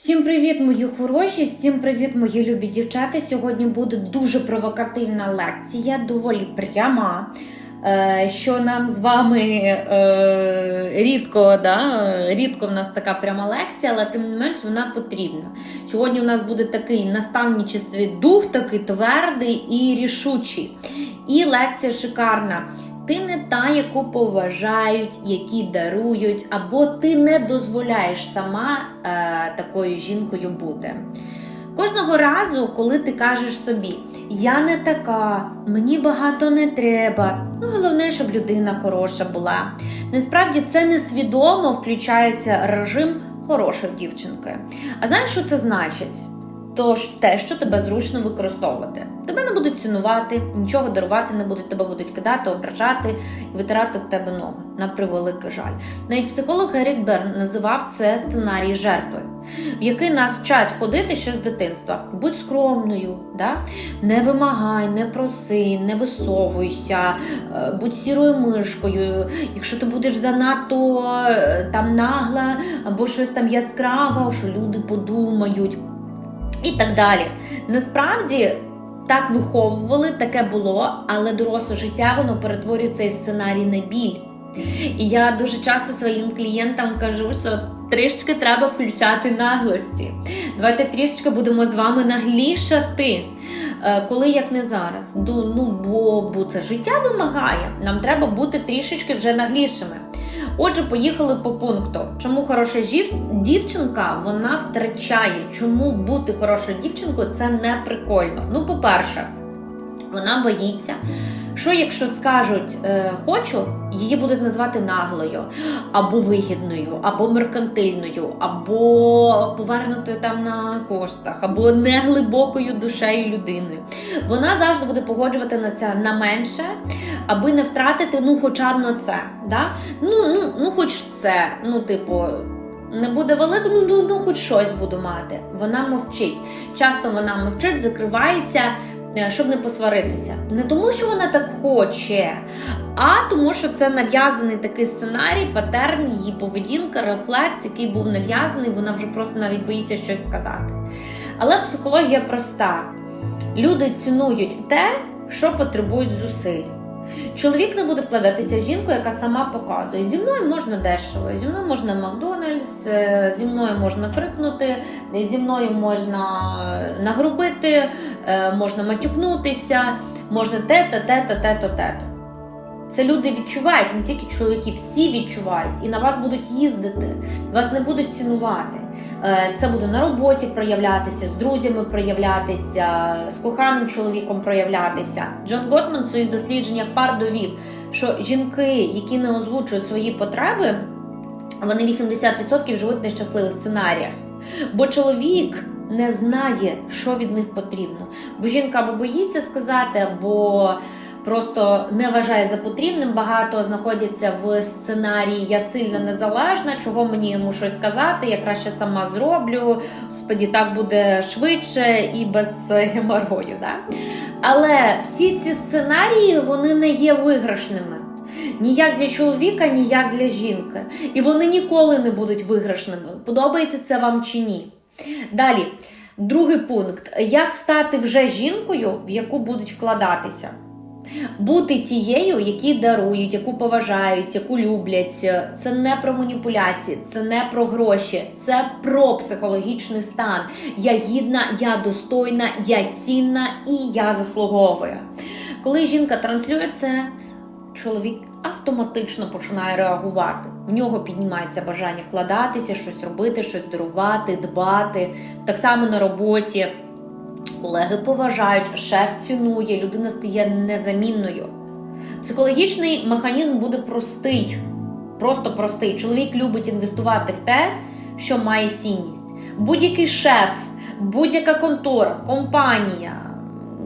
Всім привіт, мої хороші! Всім привіт, мої любі дівчата. Сьогодні буде дуже провокативна лекція, доволі пряма. е, Що нам з вами е, рідко, да? рідко в нас така пряма лекція, але тим не менш вона потрібна. Сьогодні у нас буде такий наставничий дух, такий твердий і рішучий. І лекція шикарна. Ти не та, яку поважають, які дарують, або ти не дозволяєш сама е, такою жінкою бути. Кожного разу, коли ти кажеш собі, я не така, мені багато не треба, ну головне, щоб людина хороша була. Насправді це несвідомо включається режим хорошої дівчинки. А знаєш, що це значить? Тож те, що тебе зручно використовувати. Тебе не будуть цінувати, нічого дарувати не будуть, тебе будуть кидати, ображати і витирати об тебе ноги. На превеликий жаль. Навіть психолог Ерік Берн називав це сценарій жертви, в який нас вчать ходити ще з дитинства. Будь скромною, да? не вимагай, не проси, не висовуйся, е, будь сірою мишкою. Якщо ти будеш занадто е, там нагла або щось там яскраве, що люди подумають і так далі. Насправді так виховували, таке було, але доросле життя воно перетворює цей сценарій на біль. І я дуже часто своїм клієнтам кажу, що трішки треба включати наглості. Давайте трішки будемо з вами наглішати. Е, Коли як не зараз. Ну, бо, бо це життя вимагає. Нам треба бути трішечки вже наглішими. Отже, поїхали по пункту. Чому хороша жів... дівчинка вона втрачає? Чому бути хорошою дівчинкою це не прикольно? Ну, по-перше, вона боїться, що якщо скажуть е, хочу, її будуть назвати наглою, або вигідною, або меркантильною, або повернутою там на коштах, або неглибокою душею людиною. Вона завжди буде погоджувати на це на менше, аби не втратити ну, хоча б на це. Да? Ну, ну, ну, хоч це. Ну, типу. Не буде великим, ну, ну, ну хоч щось буду мати. Вона мовчить. Часто вона мовчить, закривається, щоб не посваритися. Не тому, що вона так хоче, а тому, що це нав'язаний такий сценарій, патерн, її поведінка, рефлекс, який був нав'язаний, вона вже просто навіть боїться щось сказати. Але психологія проста: люди цінують те, що потребують зусиль. Чоловік не буде вкладатися в жінку, яка сама показує. Зі мною можна дешево, зі мною можна Макдональдс, е, зі мною можна крикнути, зі мною можна нагрубити, е, можна матюкнутися, можна те-то, те-то, те-то, те-то. Це люди відчувають, не тільки чоловіки, всі відчувають і на вас будуть їздити, вас не будуть цінувати. Е, Це буде на роботі проявлятися, з друзями проявлятися, з коханим чоловіком проявлятися. Джон Готман в своїх дослідженнях пар довів, що жінки, які не озвучують свої потреби, вони 80% живуть в нещасливих сценаріях. Бо чоловік не знає, що від них потрібно. Бо жінка або боїться сказати, або просто не вважає за потрібним. Багато знаходяться в сценарії Я сильно незалежна, чого мені йому щось сказати, я краще сама зроблю. Господі, так буде швидше і без геморою. Да? Але всі ці сценарії вони не є виграшними. Ніяк для чоловіка, ніяк для жінки. І вони ніколи не будуть виграшними. Подобається це вам чи ні? Далі, другий пункт: як стати вже жінкою, в яку будуть вкладатися? Бути тією, які дарують, яку поважають, яку люблять. Це не про маніпуляції, це не про гроші, це про психологічний стан. Я гідна, я достойна, я цінна і я заслуговую. Коли жінка транслює це, чоловік автоматично починає реагувати. В нього піднімається бажання вкладатися, щось робити, щось дарувати, дбати. Так само на роботі. Колеги поважають, шеф цінує, людина стає незамінною. Психологічний механізм буде простий, просто простий. Чоловік любить інвестувати в те, що має цінність. Будь-який шеф, будь-яка контора, компанія,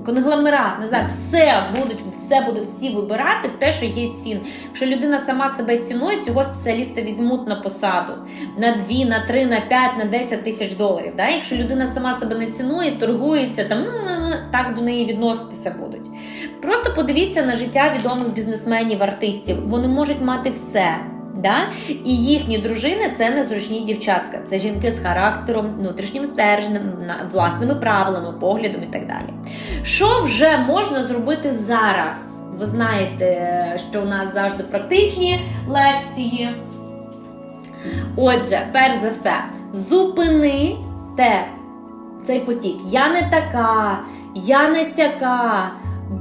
конгломерат, не знаю, все будуть, все будуть всі вибирати в те, що є цін. Якщо людина сама себе цінує, цього спеціаліста візьмуть на посаду на 2, на 3, на 5, на 10 тисяч доларів. Да? Якщо людина сама себе не цінує, торгується, там так до неї відноситися будуть. Просто подивіться на життя відомих бізнесменів, артистів. Вони можуть мати все. Да? І їхні дружини це незручні дівчатка. Це жінки з характером, внутрішнім стержнем, власними правилами, поглядом і так далі. Що вже можна зробити зараз? Ви знаєте, що у нас завжди практичні лекції. Отже, перш за все, зупини те, цей потік. Я не така, я не сяка.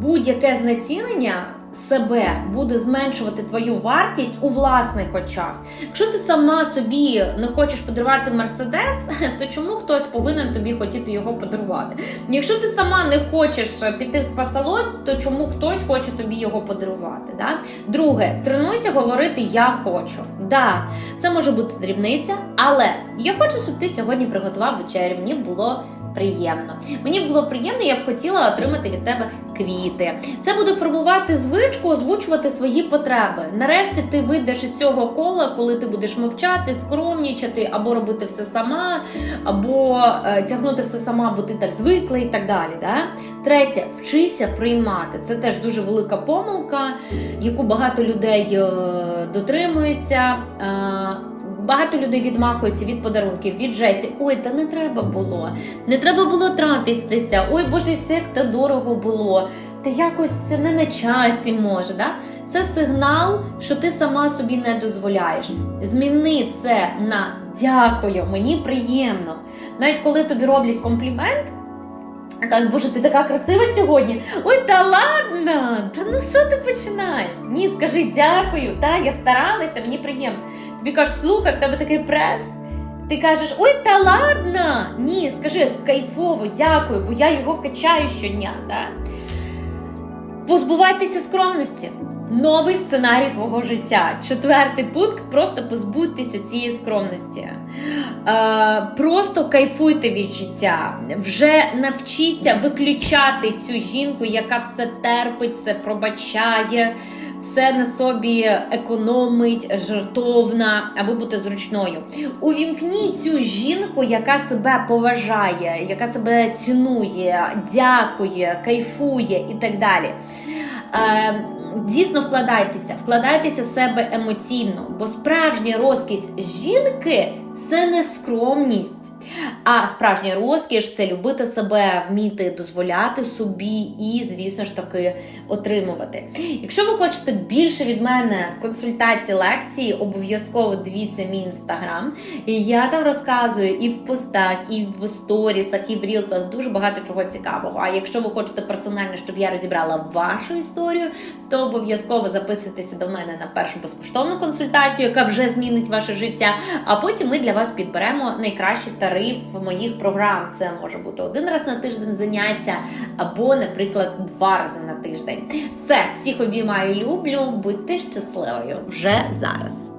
Будь-яке знецінення себе буде зменшувати твою вартість у власних очах. Якщо ти сама собі не хочеш подарувати мерседес, то чому хтось повинен тобі хотіти його подарувати? Якщо ти сама не хочеш піти в спа-салон, то чому хтось хоче тобі його подарувати? Да? Друге, тренуйся говорити Я хочу. Да, це може бути дрібниця, але я хочу, щоб ти сьогодні приготував вечерю. Мені було приємно. Мені було приємно, я б хотіла отримати від тебе квіти. Це буде формувати звичку, озвучувати свої потреби. Нарешті ти вийдеш із цього кола, коли ти будеш мовчати, скромнічати, або робити все сама, або е, тягнути все сама, бо ти так звикла і так далі. Да? Третє, вчися приймати. Це теж дуже велика помилка, яку багато людей е, дотримується. Багато людей відмахуються від подарунків, від жесті. Ой, та не треба було. Не треба було тратитися. Ой, боже, це як то дорого було. Та якось не на часі може. Да? Це сигнал, що ти сама собі не дозволяєш. Зміни це на дякую, мені приємно. Навіть коли тобі роблять комплімент. Кажуть, боже, ти така красива сьогодні. Ой, та ладно! Та ну що ти починаєш? Ні, скажи дякую, та я старалася, мені приємно. Тобі кажуть, слухай, в тебе такий прес. Ти кажеш, ой, та ладно! Ні, скажи кайфово, дякую, бо я його качаю щодня. Да? Позбувайтеся скромності. Новий сценарій твого життя. Четвертий пункт просто позбудьтеся цієї скромності. Е, просто кайфуйте від життя. Вже навчіться виключати цю жінку, яка все терпить, все пробачає, все на собі економить, жартовна, аби бути зручною. Увімкніть цю жінку, яка себе поважає, яка себе цінує, дякує, кайфує і так далі. Е, Дійсно вкладайтеся, вкладайтеся в себе емоційно, бо справжня розкість жінки це не скромність. А справжня розкіш це любити себе, вміти дозволяти собі і, звісно ж таки, отримувати. Якщо ви хочете більше від мене консультацій, лекцій, обов'язково дивіться мій інстаграм. Я там розказую і в постах, і в сторісах, і в рілсах дуже багато чого цікавого. А якщо ви хочете персонально, щоб я розібрала вашу історію, то обов'язково записуйтеся до мене на першу безкоштовну консультацію, яка вже змінить ваше життя. А потім ми для вас підберемо найкращий тариф моїх програм. Це може бути один раз на тиждень заняття, або, наприклад, два рази на тиждень. Все, всіх обіймаю, люблю, будьте щасливою вже зараз.